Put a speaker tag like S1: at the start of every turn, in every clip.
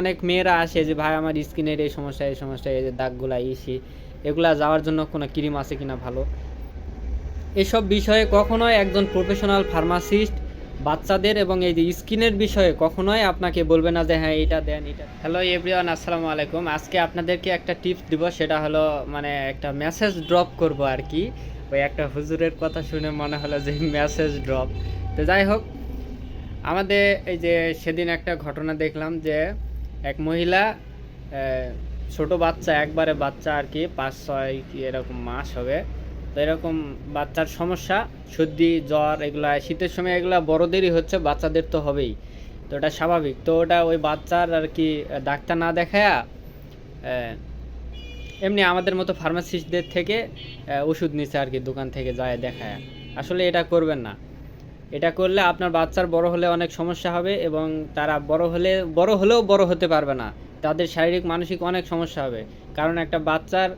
S1: অনেক মেয়েরা আসে যে, ভাই, আমার স্কিনের এই সমস্যা এই সমস্যা, এই যে দাগগুলা ইসি এগুলা যাওয়ার জন্য কোনো ক্রিম আছে কিনা ভালো? এসব বিষয়ে কখনোই একজন প্রফেশনাল ফার্মাসিস্ট, বাচ্চাদের এবং এই যে স্কিনের বিষয়ে কখনোই আপনাকে বলবে না যে হ্যাঁ এটা দেন, এটা হ্যালো এভরিওয়ান, আসসালামু আলাইকুম। আজকে আপনাদেরকে একটা টিপস দিব, সেটা হলো মানে একটা মেসেজ ড্রপ করব আর কি। ওই একটা হুজুরের কথা শুনে মনে হলো যে, মেসেজ ড্রপ। তো যাই হোক, আমাদের এই যে সেদিন একটা ঘটনা দেখলাম যে এক মহিলা ছোট বাচ্চা, একবারে বাচ্চা আর কি, পাঁচ, ছয় কি এরকম মাস হবে। তো এরকম বাচ্চার সমস্যা, সর্দি, জ্বর এগুলা, শীতের সময় এগুলা বড়দেরই হচ্ছে, বাচ্চাদের তো হবেই। তো ওটা স্বাভাবিক। তো ওটা ওই বাচ্চার আর কি, ডাক্তার না দেখায়া এমনি আমাদের মতো ফার্মাসিস্টদের থেকে ওষুধ নিচ্ছে আর কি, দোকান থেকে যায় দেখায়। আসলে এটা করবেন না। এটা করলে আপনার বাচ্চার বড় হলে অনেক সমস্যা হবে এবং তারা বড় হলে, বড় হলেও বড় হতে পারবে না। তাদের শারীরিক, মানসিক অনেক সমস্যা হবে। কারণ একটা বাচ্চার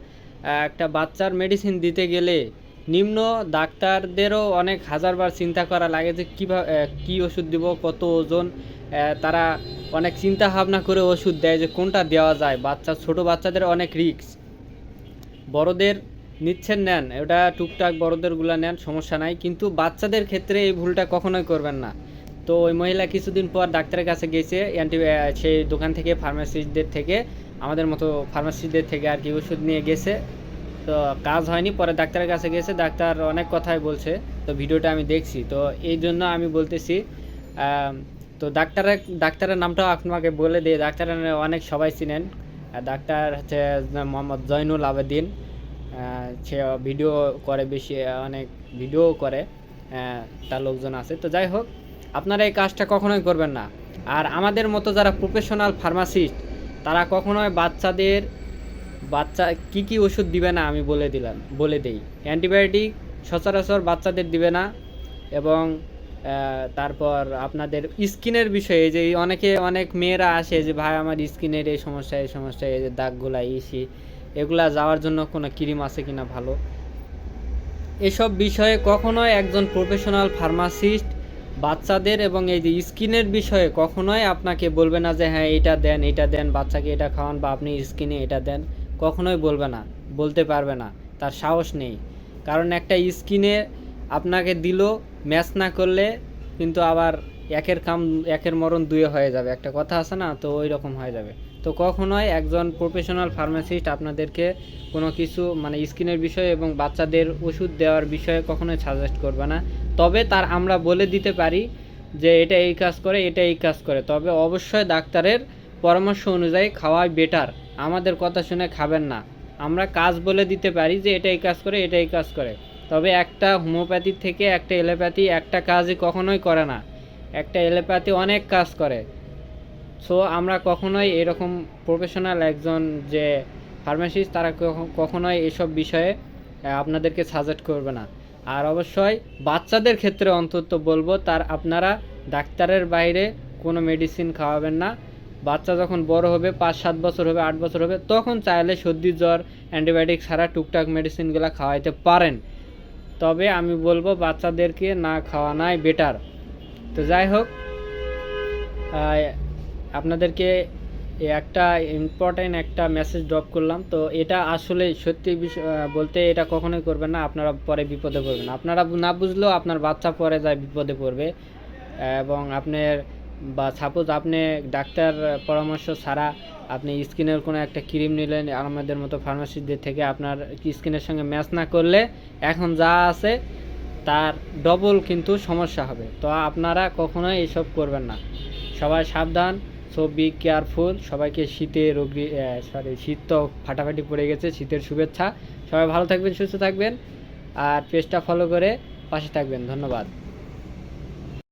S1: একটা বাচ্চার মেডিসিন দিতে গেলে নিম্ন ডাক্তারদেরও অনেক হাজারবার চিন্তা করা লাগে যে কীভাবে কী ওষুধ দিব, কত ওজন তারা অনেক চিন্তা ভাবনা করে ওষুধ দেয় যে কোনটা দেওয়া যায়। বাচ্চা, ছোট বাচ্চাদের অনেক রিস্ক বড়দের নিচ্ছেন, নেন। ওটা টুকটাক বড়দেরগুলো নেন, সমস্যা নাই। কিন্তু বাচ্চাদের ক্ষেত্রে এই ভুলটা কখনোই করবেন না। তো ওই মহিলা কিছুদিন পর ডাক্তারের কাছে গেছে, অ্যান্টি সেই দোকান থেকে ফার্মাসিস্টদের থেকে, আমাদের মতো ফার্মাসিস্টদের থেকে আর কি ওষুধ নিয়ে গেছে। তো কাজ হয়নি, পরে ডাক্তারের কাছে গেছে, ডাক্তার অনেক কথাই বলছে। তো ভিডিওটা আমি দেখছি। তো এই জন্য আমি বলতেছি তো ডাক্তারের ডাক্তারের নামটাও আপনাকে বলে দিই। ডাক্তারের অনেক সবাই চিনেন। ডাক্তার হচ্ছে মোহাম্মদ জয়নুল আবেদিন। সে ভিডিও করে বেশি অনেক ভিডিও করে তার লোকজন আছে। তো যাই হোক, আপনারা এই কাজটা কখনোই করবেন না। আর আমাদের মতো যারা প্রফেশনাল ফার্মাসিস্ট তারা কখনোই বাচ্চাদের, বাচ্চা কি কি ওষুধ দিবে না আমি বলে দিলাম, বলে দেই। অ্যান্টিবায়োটিক সচরাচর বাচ্চাদের দিবে না এবং তারপর আপনাদের স্কিনের বিষয়ে যে অনেকে, অনেক মেয়েরা আসে যে, ভাই, আমার স্কিনের এই সমস্যা এই সমস্যা, এই যে দাগগুলা ইসি এগুলা যাওয়ার জন্য কোনো ক্রিম আছে কিনা ভালো? এসব বিষয়ে কখনোই একজন প্রফেশনাল ফার্মাসিস্ট, বাচ্চাদের এবং এই যে স্কিনের বিষয়ে কখনোই আপনাকে বলবে না যে হ্যাঁ এটা দেন এটা দেন, বাচ্চাকে এটা খাওয়ান বা আপনি স্কিনে এটা দেন। কখনোই বলবে না, বলতে পারবে না, তার সাহস নেই। কারণ একটা স্কিনে আপনাকে দিল, ম্যাচ না করলে কিন্তু আবার একের কাম, একের মরণ দুয়ে হয়ে যাবে। একটা কথা আছে না, তো ওই রকম হয়ে যাবে। তো কখনোই একজন প্রফেশনাল ফার্মাসিস্ট আপনাদেরকে কোনো কিছু মানে স্কিনের বিষয়ে এবং বাচ্চাদের ওষুধ দেওয়ার বিষয়ে কখনোই সাজেস্ট করবে না। তবে তার আমরা বলে দিতে পারি যে এটা এই কাজ করে, এটা এই কাজ করে। তবে অবশ্যই ডাক্তারের পরামর্শ অনুযায়ী খাওয়াই বেটার আমাদের কথা শুনে খাবেন না। আমরা কাজ বলে দিতে পারি যে এটা এই কাজ করে, এটা এই কাজ করে। তবে একটা হোমিওপ্যাথি থেকে একটা এলোপ্যাথি একটা কাজই কখনোই করে না। একটা এলোপ্যাথি অনেক কাজ করে। সো আমরা কখনোই এরকম প্রফেশনাল একজন যে ফার্মাসিস্ট তারা কখ- কখনোই এসব বিষয়ে আপনাদেরকে সাজেস্ট করবে না। আর অবশ্যই বাচ্চাদের ক্ষেত্রে অন্তত বলব, তার আপনারা ডাক্তারের বাইরে কোনো মেডিসিন খাওয়াবেন না। বাচ্চা যখন বড় হবে, পাঁচ, সাত বছর হবে, আট বছর হবে, তখন চাইলে সর্দি জ্বর অ্যান্টিবায়োটিক ছাড়া টুকটাক মেডিসিনগুলো খাওয়াইতে পারেন। তবে আমি বলব, বাচ্চাদেরকে না খাওয়ানাই বেটার তো যাই হোক আপনাদেরকে একটা ইম্পর্টেন্ট একটা মেসেজ ড্রপ করলাম। তো এটা আসলে সত্যি বলতে এটা কখনোই করবেন না, আপনারা পরে বিপদে পড়বেন। আপনারা না বুঝলেও আপনার বাচ্চা পরে যায় বিপদে পড়বে। এবং আপনার বা সাপোজ আপনি ডাক্তার পরামর্শ ছাড়া আপনি স্কিনের কোনো একটা ক্রিম নিলেন, আমাদের মতো ফার্মাসিস্টদের থেকে আপনার স্কিনের সঙ্গে ম্যাচ না করলে এখন যা আছে তার ডবল কিন্তু সমস্যা হবে। তো আপনারা কখনোই এসব করবেন না। সবাই সাবধান। সো বি কেয়ারফুল সবাইকে শীতে রোগী সরি শীত তো ফাটাফাটি পড়ে গেছে। শীতের শুভেচ্ছা। সবাই ভালো থাকবেন, সুস্থ থাকবেন। আর পেজটা ফলো করে পাশে থাকবেন। ধন্যবাদ।